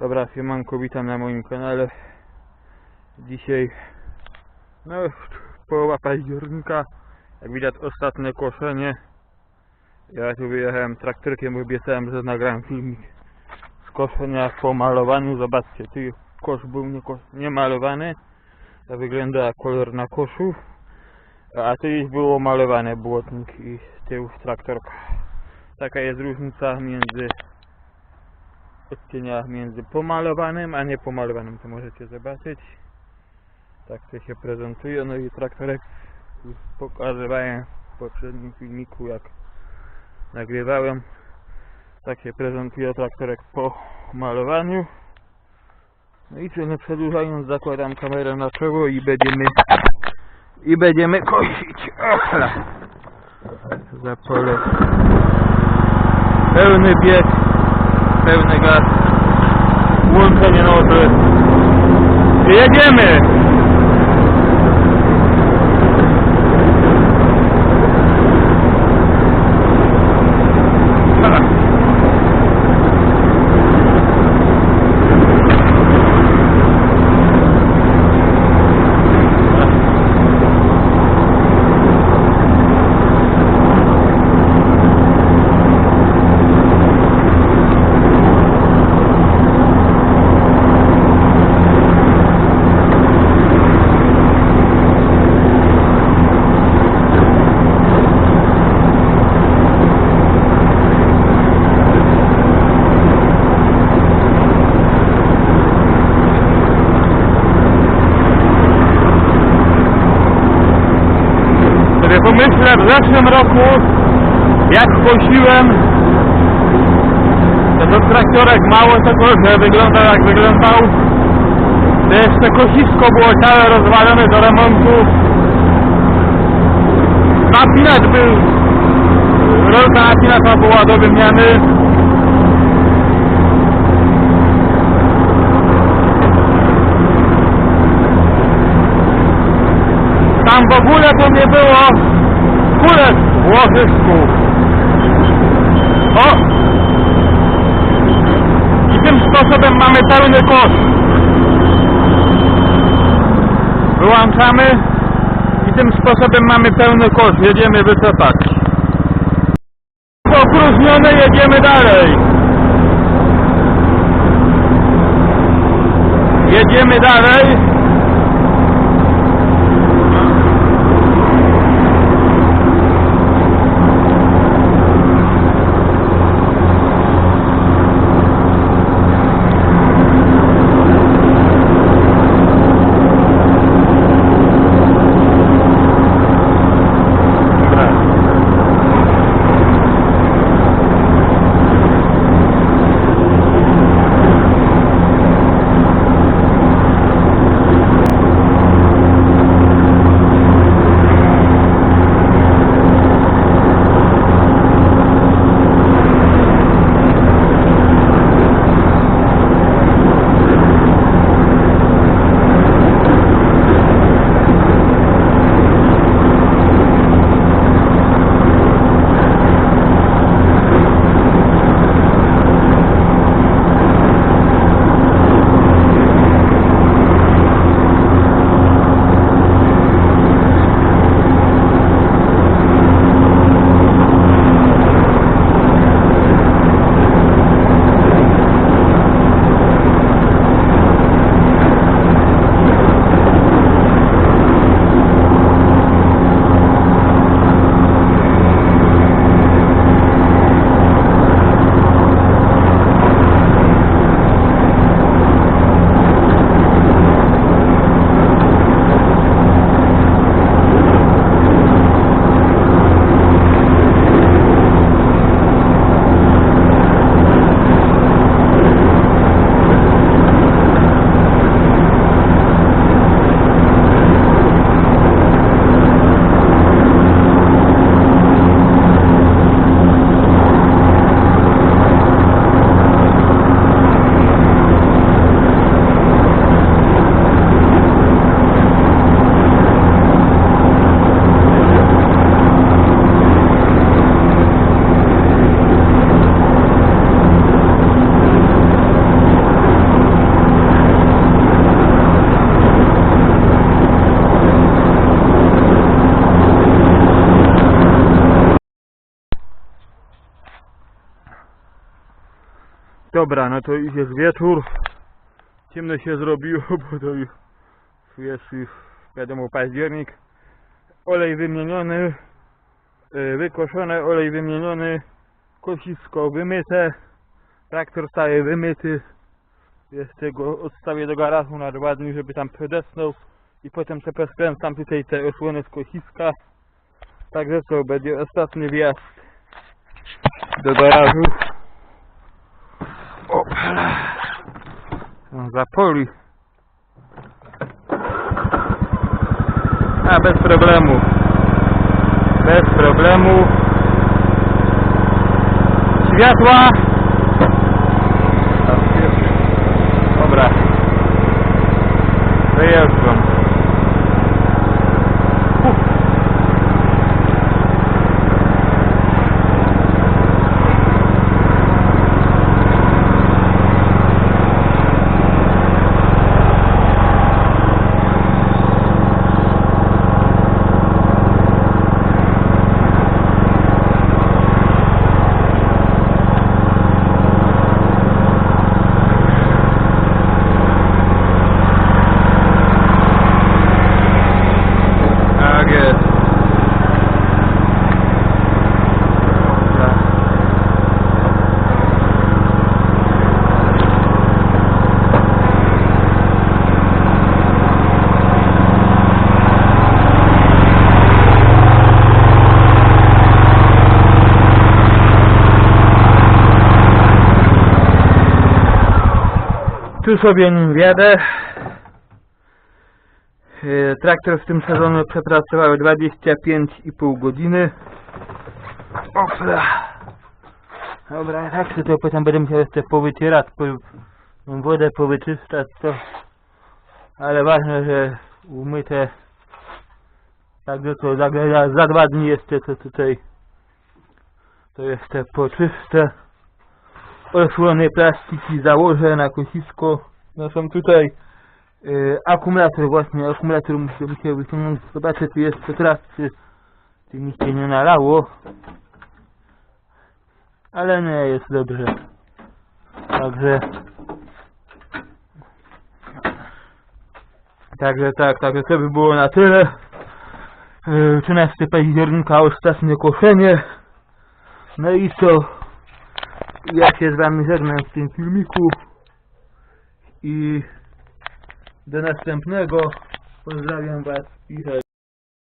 Dobra, siemanko, witam na moim kanale. Dzisiaj, no, połowa października. Jak widać, ostatnie koszenie. Ja tu wyjechałem traktorkiem, obiecałem, że nagram filmik z koszenia po malowaniu. Zobaczcie, tu kosz był nie, kosz, nie malowany. To wygląda kolor na koszu. A tu już było malowane błotnik i z tyłu traktorka. Taka jest różnica między odcienia między pomalowanym a niepomalowanym, to możecie zobaczyć. Tak to się prezentuje, no i traktorek już pokazywałem w poprzednim filmiku jak nagrywałem. Tak się prezentuje traktorek po malowaniu. No i co, nie przedłużając zakładam kamerę na czoło i będziemy i będziemy kosić. Ochla. Za pole. Pełny bieg pełny gaz, włączenie nocy. Jedziemy! Sobie pomyślę w zeszłym roku, jak kosiłem, to traktorek mało tego, że jak wyglądał. To jeszcze kosisko było całe rozwalone do remontu. Napinacz był, rolka napinacza była do wymiany. Tam w ogóle to nie było kulek w łożysku. O! I tym sposobem mamy pełny kosz. Wyłączamy i tym sposobem mamy pełny kosz. Jedziemy wycofać. Opróżnione jedziemy dalej. Jedziemy dalej. Dobra, no to już jest wieczór. Ciemno się zrobiło, bo to już jest już wiadomo październik. Olej wymieniony, y, wykoszone, olej wymieniony, kosisko wymyte, traktor staje wymyty. Jeszcze go odstawię do garażu na dwa dni, żeby tam przedesnął i potem se poskręcam tutaj te osłony z kosiska. Także to będzie ostatni wjazd do garażu. On zapoli. A bez problemu. Bez problemu. Światła. Dobra. Wyjeżdżam. Uf. Tak jest. Dobra. Tu sobie nim wjadę. E, Traktor w tym sezonie przepracował 25,5 godziny. Opla. Dobra, tak się to potem będę musiał jeszcze powycierać, po, wodę powyczyszczać to. Ale ważne, że umyte. Także to za, za dwa dni jeszcze to tutaj to jeszcze poczyszczę. Osłony plastiki założę na kosisko. No są tutaj Yy, akumulator właśnie, akumulator muszę, muszę wyciągnąć, zobaczę tu jeszcze teraz, czy, mi się nie nalało. Ale nie, jest dobrze. Także... Także tak, także to by było na tyle. Yy, 13 października ostatnie koszenie. No i co? Ja się z wami żegnam w tym filmiku. I do następnego. Pozdrawiam Was i hej.